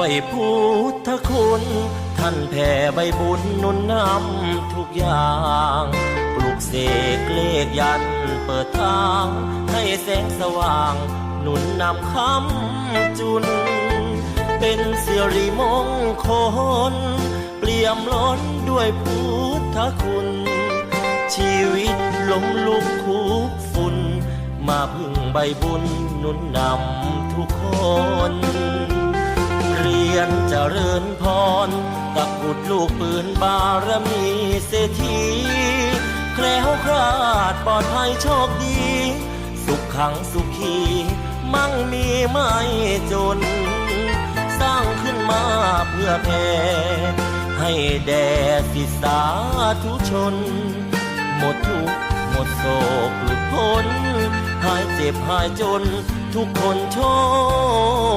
ด้วยพุทธคุณ ท่านแผ่ใบบุญนุนนำทุกอย่าง ปลุกเสกเลขยันเปิดทาง ให้แสงสว่าง หนุนนำคำจุน เป็นเสิริมงคล เปลี่ยมล้นด้วยพุทธคุณ ชีวิตล้มลุกคุกฝุ่น มาพึ่งใบบุญนุนนำทุกคน เรียนเจริญพรกับบุตรลูกปืนบารมีเศรษฐีแคล้วคลาดปลอดภัยโชคดี สุขขังสุขี มั่งมีไม่จน สร้างขึ้นมาเพื่อแผ่ให้แด่สิสาธุชน หมดทุกข์หมดโศกหลุดพ้น หายเจ็บหายจนทุกคนโชค